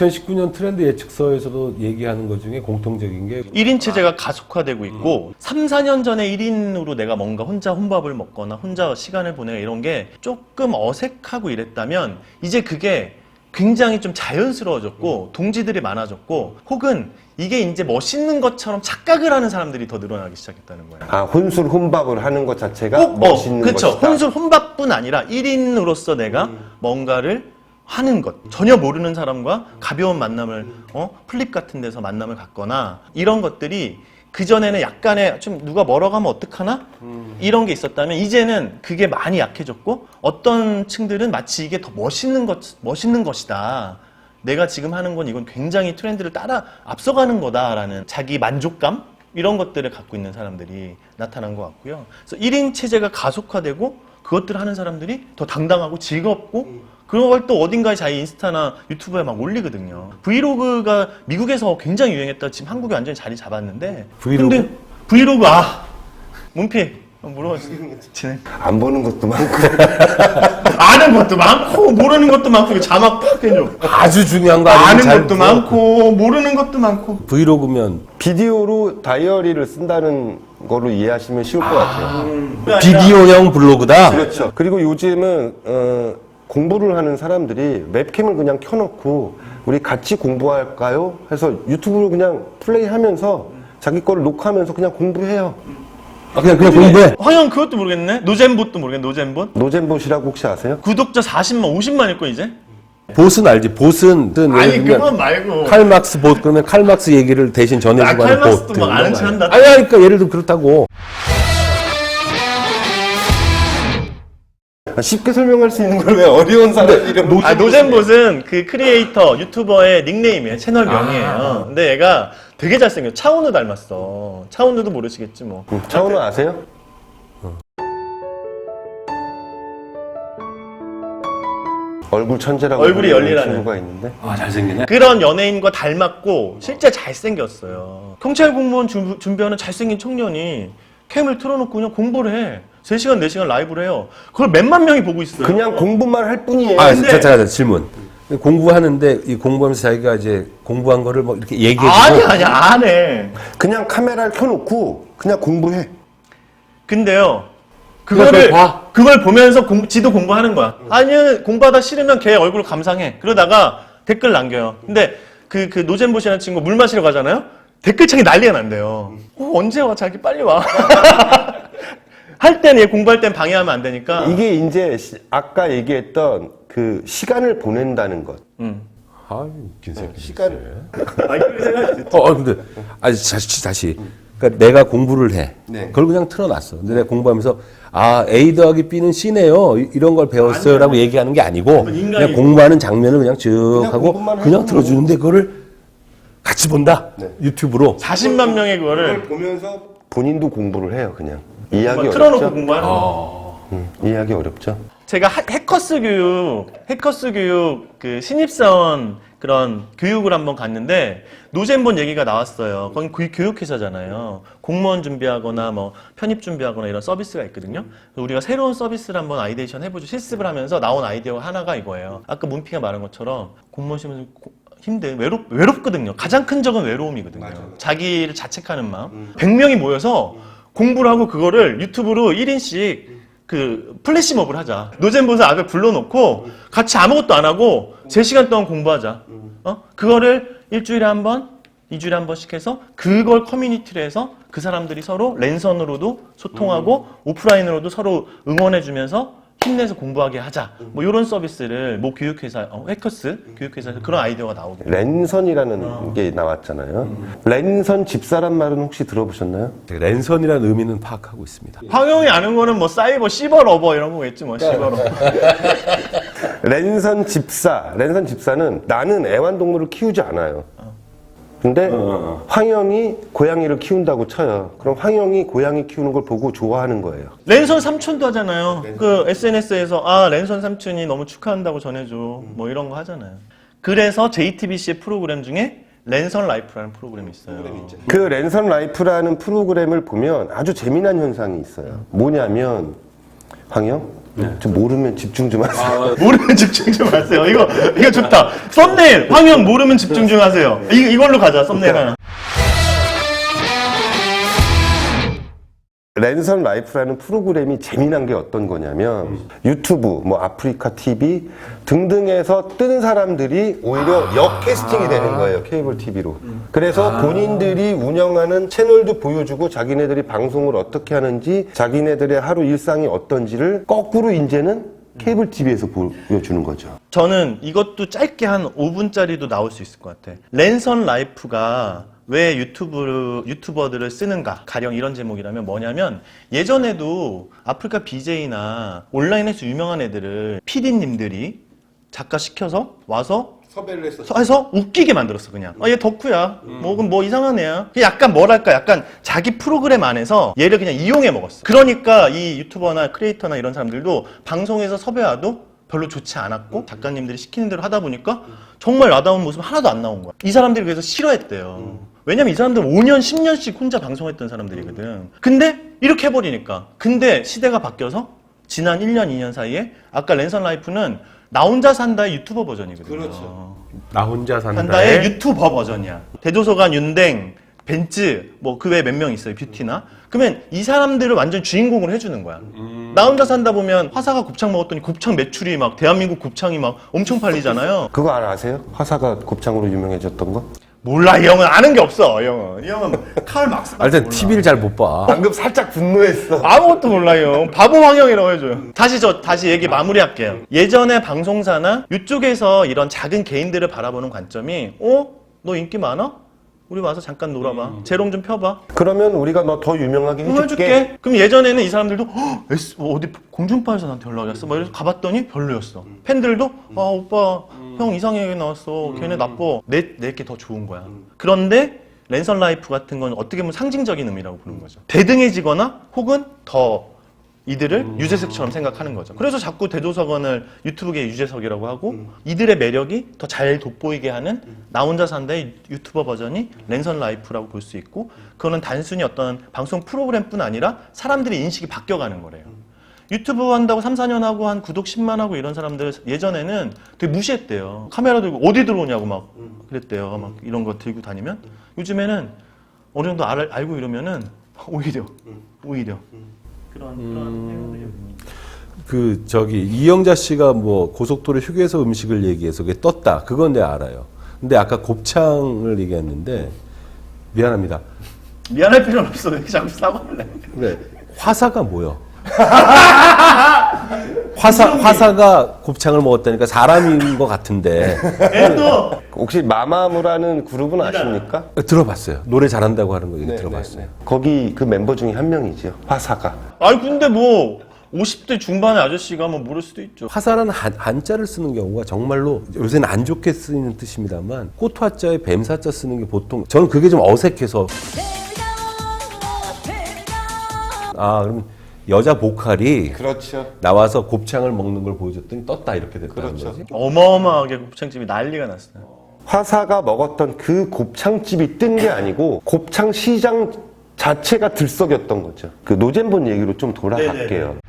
2019년 트렌드 예측서에서도 얘기하는 것 중에 공통적인 게 1인 체제가 가속화되고 있고 3, 4년 전에 1인으로 내가 뭔가 혼자 혼밥을 먹거나 혼자 시간을 보내고 이런 게 조금 어색하고 이랬다면 이제 그게 굉장히 좀 자연스러워졌고 동지들이 많아졌고 혹은 이게 이제 멋있는 것처럼 착각을 하는 사람들이 더 늘어나기 시작했다는 거예요. 아 혼술 혼밥을 하는 것 자체가 꼭, 멋있는 어, 그쵸. 것이다. 혼술 혼밥뿐 아니라 1인으로서 내가 뭔가를 하는 것. 전혀 모르는 사람과 가벼운 만남을, 어, 플립 같은 데서 만남을 갖거나 이런 것들이 그 전에는 약간의 좀 누가 멀어 가면 어떡하나? 이런 게 있었다면 이제는 그게 많이 약해졌고 어떤 층들은 마치 이게 더 멋있는 것, 멋있는 것이다. 내가 지금 하는 건 이건 굉장히 트렌드를 따라 앞서가는 거다라는 자기 만족감? 이런 것들을 갖고 있는 사람들이 나타난 것 같고요. 그래서 1인 체제가 가속화되고 그것들을 하는 사람들이 더 당당하고 즐겁고 그런 걸 또 어딘가에 자기 인스타나 유튜브에 막 올리거든요. 브이로그가 미국에서 굉장히 유행했다 지금 한국에 완전히 자리 잡았는데 브이로그? 근데 브이로그 아 문피 물어보시네 안 보는 것도 많고 아는 것도 많고 모르는 것도 많고 자막 팍 해줘 아주 중요한 거 아는 잘 것도 풀어. 많고 모르는 것도 많고 브이로그면 비디오로 다이어리를 쓴다는 거로 이해하시면 쉬울 것 같아요. 비디오형 블로그다. 그렇죠. 그리고 요즘은 어, 공부를 하는 사람들이 웹캠을 그냥 켜놓고 우리 같이 공부할까요? 해서 유튜브를 그냥 플레이하면서 자기 거를 녹화하면서 그냥 공부해요. 아, 그냥 그냥 공부해. 허영 그것도 모르겠네 노잼봇도 모르겠네 노잼봇 노잼봇이라고 혹시 아세요? 구독자 40만 50만일 거 이제 보스는 알지. 보스는 아니 그건 말고 칼막스 보 그러면 칼막스 얘기를 대신 아, 전해주고 하는 칼막스도 보트. 막 아는 척 한다. 아니, 아니, 그러니까 예를 들어 그렇다고. 쉽게 설명할 수 있는 걸 왜 어려운 사람 이름 아, 노잼봇은 그 크리에이터, 유튜버의 닉네임이에요. 채널명이에요. 아. 근데 얘가 되게 잘생겨. 차은우 닮았어. 차은우도 모르시겠지 뭐. 차은우 아세요? 얼굴 천재라고 얼굴이 부르는 열리라는. 친구가 있는데 아, 잘생기네. 그런 연예인과 닮았고 실제 잘생겼어요. 경찰 공무원 준- 준비하는 잘생긴 청년이 캠을 틀어놓고 그냥 공부를 해. 3시간, 4시간 라이브를 해요. 그걸 몇만 명이 보고 있어요. 그냥 공부만 할 뿐이에요. 아, 근데- 자, 자, 자, 질문. 공부하는데 이 공부하면서 자기가 이제 공부한 거를 뭐 이렇게 얘기해 주고 아니, 아니, 안 해. 그냥 카메라를 켜놓고 그냥 공부해. 근데요. 그걸 그거를 봐. 그걸 보면서 공, 지도 공부하는 거야. 아니 공부하다 싫으면 걔 얼굴 감상해. 그러다가 댓글 남겨요. 근데 그 그 노잼보시라는 친구 물 마시러 가잖아요. 댓글창이 난리가 난대요. 어, 언제 와 자기 빨리 와. 할 때는 얘 공부할 땐 방해하면 안 되니까. 이게 이제 시- 아까 얘기했던 그 시간을 보낸다는 것. 음. 아, 웃긴 새끼. 시간을. 아니 그렇게 생각했지. 어, 어, 근데, 아, 다시, 다시. 그러니까 내가 공부를 해. 네. 그걸 그냥 틀어놨어. 근데 내가 공부하면서, 아, A 더하기 B는 C네요. 이- 이런 걸 배웠어요. 라고 얘기하는 게 아니고, 인간이- 그냥 공부하는 장면을 그냥 쭉 그냥 하고, 공부만 그냥 하는 틀어주는데 그거를 같이 본다. 네. 유튜브로. 40만 명의 그거를 보면서 본인도 공부를 해요. 그냥 이해하기 막 틀어놓고 어렵죠. 공부하는 거. 음, 이해하기 어렵죠. 제가 하- 해커스 교육, 해커스 교육 그 신입사원 그런 교육을 한번 갔는데 노잼본 얘기가 나왔어요. 거기 그 교육회사잖아요. 공무원 준비하거나 뭐 편입 준비하거나 이런 서비스가 있거든요. 그래서 우리가 새로운 서비스를 한번 아이데이션 해보죠. 실습을 하면서 나온 아이디어 하나가 이거예요. 아까 문피가 말한 것처럼 공무원 시험에서 고- 힘든 외롭 외롭거든요. 가장 큰 적은 외로움이거든요. 자기를 자책하는 마음. 100명이 모여서 공부를 하고 그거를 유튜브로 1인씩 그 플래시몹을 하자. 노잼보스 앞에 불러놓고 같이 아무것도 안 하고 3시간 동안 공부하자. 어? 그거를 일주일에 한 번, 이주일에 한 번씩 해서 그걸 커뮤니티로 해서 그 사람들이 서로 랜선으로도 소통하고 오프라인으로도 서로 응원해주면서 힘내서 공부하게 하자. 뭐 이런 서비스를 모 교육회사, 어, 해커스 교육회사에서 그런 아이디어가 나오게. 랜선이라는 게 나왔잖아요. 랜선 집사란 말은 혹시 들어보셨나요? 랜선이라는 의미는 파악하고 있습니다. 황영이 아는 거는 뭐 사이버, 시버 러버 이런 거겠지 뭐 시버 러버. 랜선 집사, 랜선 집사는 나는 애완동물을 키우지 않아요. 근데 황영이 고양이를 키운다고 쳐요. 그럼 황영이 고양이 키우는 걸 보고 좋아하는 거예요. 랜선 삼촌도 하잖아요. 그 SNS에서 아 랜선 삼촌이 너무 축하한다고 전해줘. 뭐 이런 거 하잖아요. 그래서 JTBC의 프로그램 중에 랜선 라이프라는 프로그램이 있어요. 그 랜선 라이프라는 프로그램을 보면 아주 재미난 현상이 있어요. 뭐냐면 황영, 좀 모르면 집중 좀 하세요. 모르면 집중 좀 하세요. 이거 이거 좋다. 썸네일 황영 모르면 집중 좀 하세요. 이 이걸로 가자 썸네일 하나. 랜선 라이프라는 프로그램이 재미난 게 어떤 거냐면 유튜브, 뭐 아프리카 TV 등등에서 뜬 사람들이 오히려 역캐스팅이 되는 거예요 케이블 TV로. 그래서 본인들이 운영하는 채널도 보여주고 자기네들이 방송을 어떻게 하는지 자기네들의 하루 일상이 어떤지를 거꾸로 이제는 케이블 TV에서 보여주는 거죠. 저는 이것도 짧게 한 5분짜리도 나올 수 있을 것 같아. 랜선 라이프가 왜 유튜브, 유튜버들을 쓰는가? 가령 이런 제목이라면 뭐냐면 예전에도 아프리카 BJ나 온라인에서 유명한 애들을 PD님들이 작가 시켜서 와서 섭외를 했어. 해서 웃기게 만들었어 그냥. 아, 얘 덕후야. 뭐, 그럼 뭐 이상한 애야. 약간 뭐랄까 약간 자기 프로그램 안에서 얘를 그냥 이용해 먹었어. 그러니까 이 유튜버나 크리에이터나 이런 사람들도 방송에서 섭외와도 별로 좋지 않았고 작가님들이 시키는 대로 하다 보니까 정말 나다운 모습 하나도 안 나온 거야. 이 사람들이 그래서 싫어했대요 왜냐면 이 사람들은 5년 10년씩 혼자 방송했던 사람들이거든 근데 이렇게 해버리니까 근데 시대가 바뀌어서 지난 1년 2년 사이에 아까 랜선 라이프는 나 혼자 산다의 유튜버 버전이거든요 그렇죠. 나 혼자 산다의 산다의 유튜버 버전이야. 대도서관 윤댕, 벤츠, 뭐 그 외에 몇 명 있어요, 뷰티나. 그러면 이 사람들을 완전 주인공으로 해주는 거야. 나 혼자 산다 보면 화사가 곱창 먹었더니 곱창 매출이 막 대한민국 곱창이 막 엄청 팔리잖아요. 그거 알 아세요? 화사가 곱창으로 유명해졌던 거? 몰라, 이 형은 아는 게 없어, 이 형은. 이 형은 칼 막스. 하여튼 TV를 잘 못 봐. 방금 살짝 분노했어. 아무것도 몰라요. 바보 황영이라고 해줘요. 다시 저 다시 얘기 마무리할게요. 예전에 방송사나 이쪽에서 이런 작은 개인들을 바라보는 관점이, 어, 너 인기 많아? 우리 와서 잠깐 놀아봐. 재롱 좀 펴봐. 그러면 우리가 너 더 유명하게 해줄게. 해줄게. 그럼 예전에는 이 사람들도 "헉, S, 뭐 어디 공중파에서 나한테 연락이 왔어. 막 이래서 가봤더니 별로였어. 팬들도 아 오빠 형 이상하게 나왔어. 걔네 나빠. 내 내게 더 좋은 거야. 그런데 랜선 라이프 같은 건 어떻게 보면 상징적인 의미라고 보는 거죠. 대등해지거나 혹은 더 이들을 유재석처럼 생각하는 거죠. 그래서 자꾸 대도서관을 유튜브계 유재석이라고 하고 이들의 매력이 더 잘 돋보이게 하는 나 혼자 산다의 유튜버 버전이 랜선 라이프라고 볼 수 있고 그거는 단순히 어떤 방송 프로그램뿐 아니라 사람들의 인식이 바뀌어가는 거래요. 유튜브 한다고 3, 4년 하고 한 구독 10만 하고 이런 사람들 예전에는 되게 무시했대요. 카메라 들고 어디 들어오냐고 막 그랬대요. 막 이런 거 들고 다니면. 요즘에는 어느 정도 알, 알고 이러면은 오히려 오히려 그런 그런 행동들이 그 저기 이영자 씨가 뭐 고속도로 휴게소 음식을 얘기해서 그게 떴다. 그건 내가 알아요. 근데 아까 곱창을 얘기했는데 미안합니다. 미안할 필요는 없어. 왜 자꾸 사과할래? 그래 화사가 뭐요? 화사 화사가 곱창을 먹었다니까 사람인 것 같은데 애도 혹시 마마무라는 그룹은 아십니까? 들어봤어요. 노래 잘한다고 하는 거 네, 얘기 들어봤어요. 거기 그 멤버 중에 한 명이죠. 화사가. 아니 근데 뭐 50대 중반의 아저씨가 뭐 모를 수도 있죠. 화사라는 한, 한자를 쓰는 경우가 정말로 요새는 안 좋게 쓰이는 뜻입니다만 꽃화자에 뱀사자 쓰는 게 보통 저는 그게 좀 어색해서 아 그럼 여자 보컬이 그렇죠. 나와서 곱창을 먹는 걸 보여줬더니 떴다 이렇게 됐다는 그렇죠. 거지. 어마어마하게 곱창집이 난리가 났어요. 화사가 먹었던 그 곱창집이 뜬 게 아니고 곱창 시장 자체가 들썩였던 거죠. 그 노잼본 얘기로 좀 돌아갈게요. 네네네.